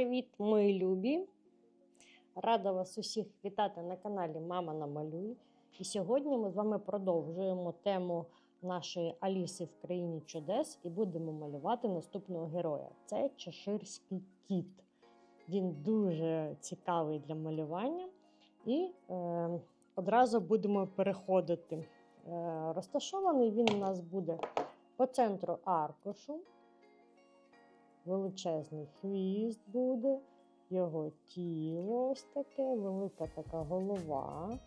Привіт, мої любі! Рада вас усіх вітати на каналі Мама Намалюй. І сьогодні ми з вами продовжуємо тему нашої Аліси в країні чудес і будемо малювати наступного героя. Це чеширський кіт. Він дуже цікавий для малювання. І е, одразу будемо переходити. Е, розташований він у нас буде по центру аркушу величезний хвіст буде, його тіло ось таке, велика така голова.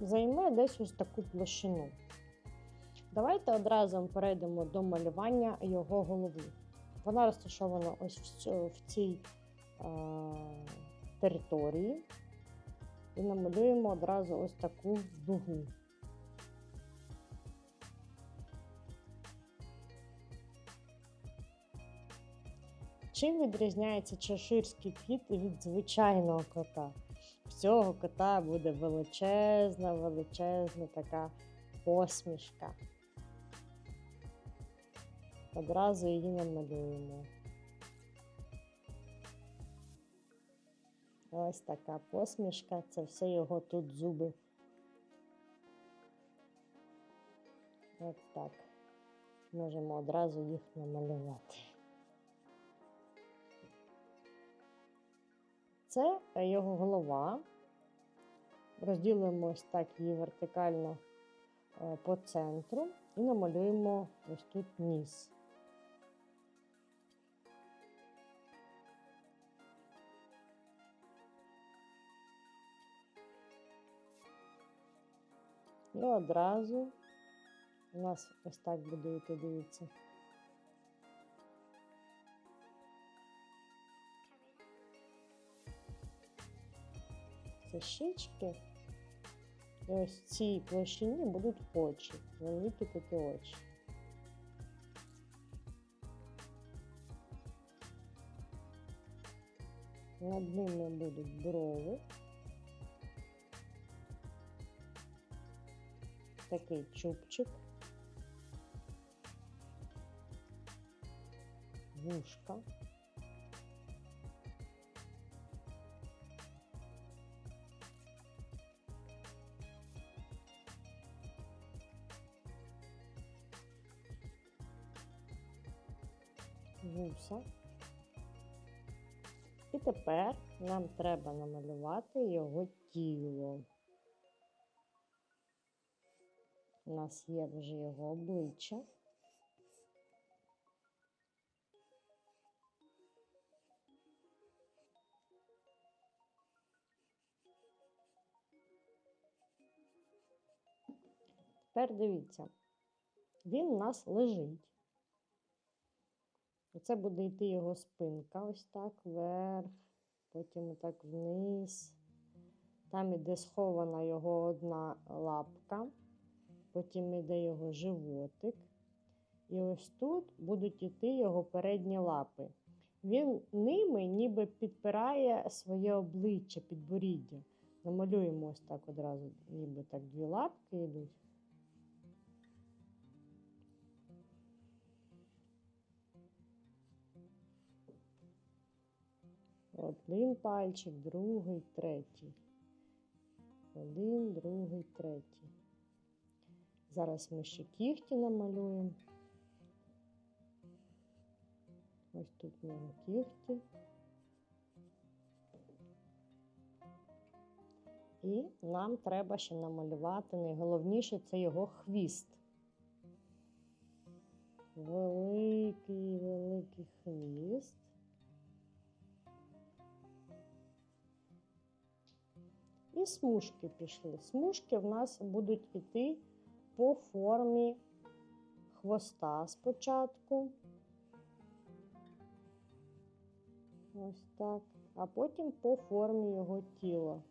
Займе десь ось таку площину. Давайте одразу перейдемо до малювання його голови. Вона розташована ось в, цій е, території. І намалюємо одразу ось таку дугу. Чим відрізняється чеширський кіт від звичайного кота? В цього кота буде величезна, величезна така посмішка. Одразу її намалюємо. Ось така посмішка, це все його тут зуби. От так. Можемо одразу їх намалювати. Це його голова. Розділимо ось так її вертикально е, по центру і намалюємо ось тут ніс. І одразу у нас ось так буде йти, дивіться. Це. І ось в цій площині будуть очі, великі такі очі. Над ними будуть брови. Такий чубчик. Вушка. Вуса. І тепер нам треба намалювати його тіло. У нас є вже його обличчя. Тепер дивіться, він у нас лежить. Оце буде йти його спинка, ось так вверх, потім так вниз. Там іде схована його одна лапка, потім іде його животик. І ось тут будуть йти його передні лапи. Він ними ніби підпирає своє обличчя, підборіддя. Намалюємо ось так одразу, ніби так дві лапки йдуть. Один пальчик, другий, третій. Один, другий, третій. Зараз ми ще кігті намалюємо. Ось тут у нього кігті. І нам треба ще намалювати найголовніше це його хвіст. Великий, великий хвіст. І смужки пішли. Смужки в нас будуть йти по формі хвоста спочатку. Ось так. А потім по формі його тіла.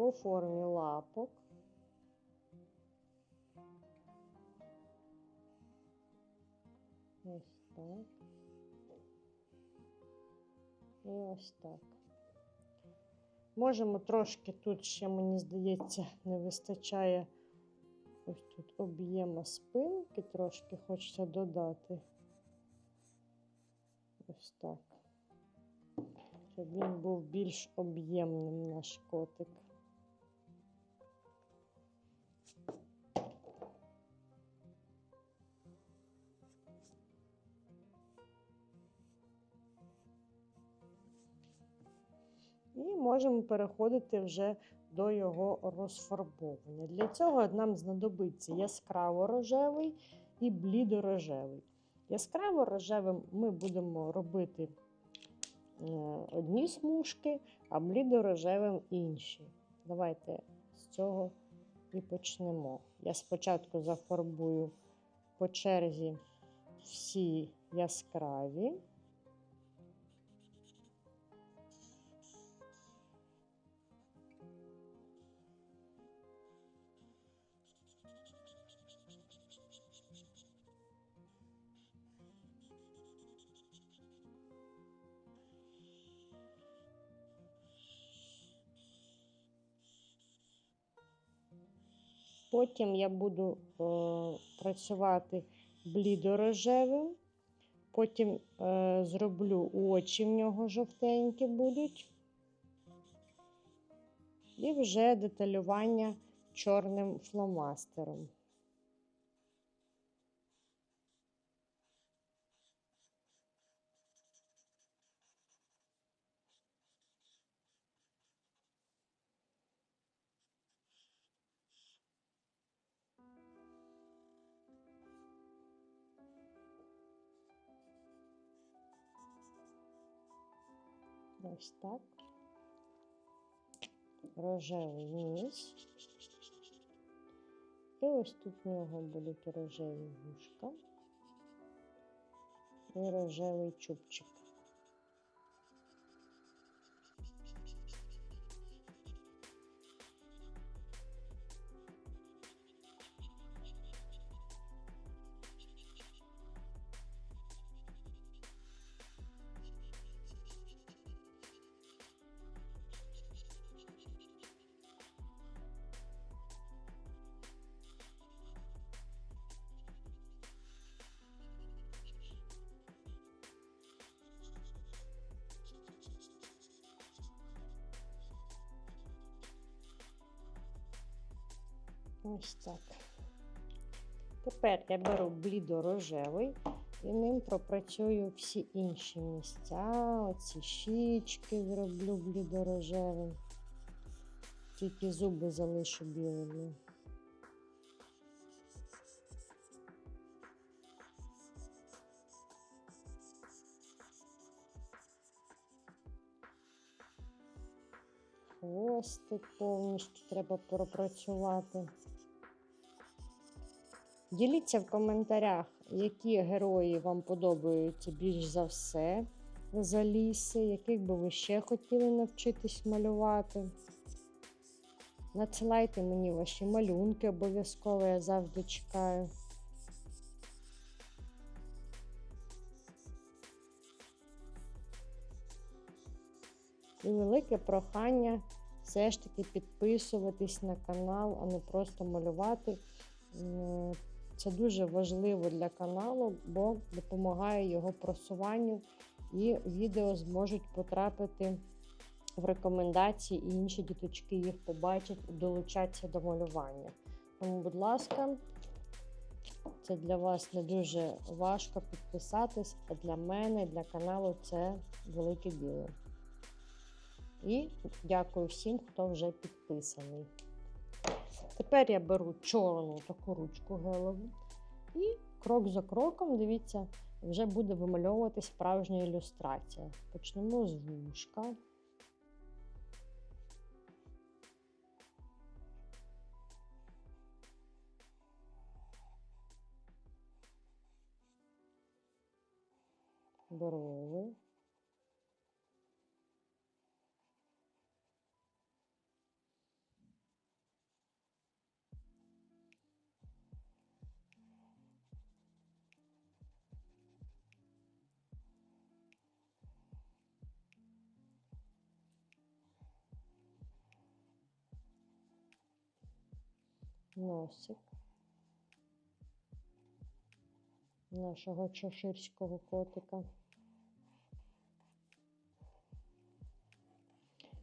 По формі лапок. Ось так. І ось так. Можемо трошки тут ще, мені здається, не вистачає ось тут об'єма спинки, трошки хочеться додати. Ось так. Щоб він був більш об'ємним наш котик. Можемо переходити вже до його розфарбовування. Для цього нам знадобиться яскраво рожевий і блідорожевий. Яскраво рожевим ми будемо робити е, одні смужки, а блідорожевим інші. Давайте з цього і почнемо. Я спочатку зафарбую по черзі всі яскраві. Потім я буду е, працювати блідорожевим, потім е, зроблю очі в нього жовтенькі будуть. І вже деталювання чорним фломастером. Ось так. Рожевий ніс. І ось тут в нього будуть рожеві вушка і рожевий чубчик. Ось так. Тепер я беру блідорожевий і ним пропрацюю всі інші місця. Оці щічки зроблю блідорожевим. Тільки зуби залишу білими. Хвостик повністю треба пропрацювати. Діліться в коментарях, які герої вам подобаються більш за все з Аліси, яких би ви ще хотіли навчитись малювати. Надсилайте мені ваші малюнки, обов'язково я завжди чекаю. І велике прохання все ж таки підписуватись на канал, а не просто малювати. Це дуже важливо для каналу, бо допомагає його просуванню, і відео зможуть потрапити в рекомендації, і інші діточки їх побачать і долучаться до малювання. Тому, будь ласка, це для вас не дуже важко підписатись, а для мене, для каналу це велике діло. І дякую всім, хто вже підписаний. Тепер я беру чорну таку ручку гелеву і крок за кроком, дивіться, вже буде вимальовувати справжня ілюстрація. Почнемо з вушка. Брови. Носик нашого чеширського котика.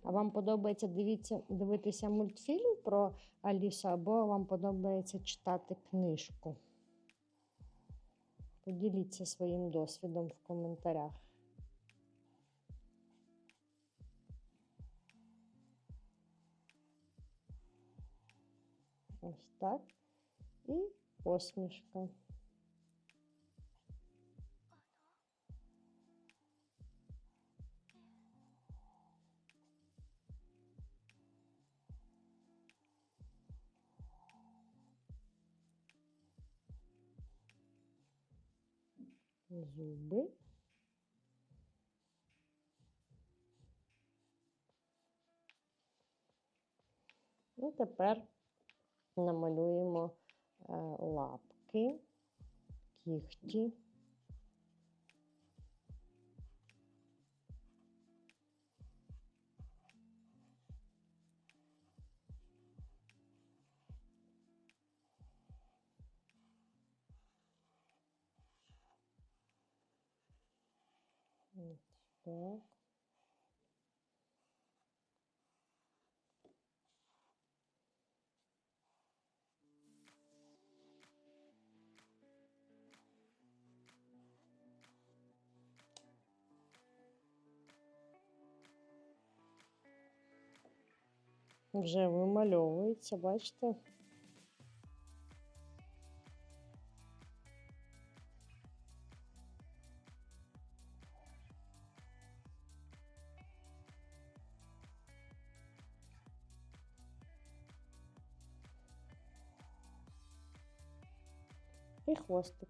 А вам подобається дивіться, дивитися мультфільм про Алісу, або вам подобається читати книжку? Поділіться своїм досвідом в коментарях. Ось так. І посмішка. Зуби. І тепер намалюємо е, лапки, кігті. Так. Вже вимальовується, бачите? І хвостик.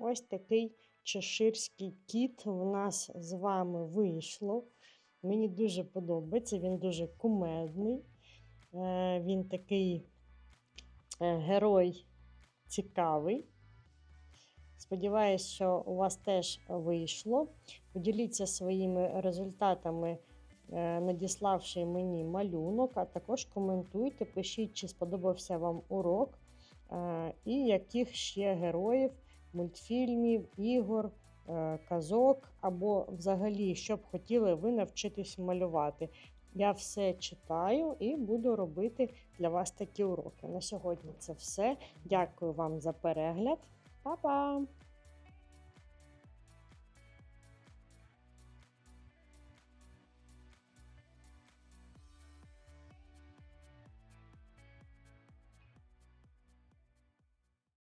Ось такий чеширський кіт в нас з вами вийшло. Мені дуже подобається, він дуже кумедний. Е, Він такий е, герой цікавий. Сподіваюсь, що у вас теж вийшло. Поділіться своїми результатами, е, надіславши мені малюнок, а також коментуйте, пишіть, чи сподобався вам урок, і яких ще героїв, мультфільмів, ігор, е, казок, або взагалі, що б хотіли ви навчитись малювати. Я все читаю і буду робити для вас такі уроки. На сьогодні це все. Дякую вам за перегляд. Па-па!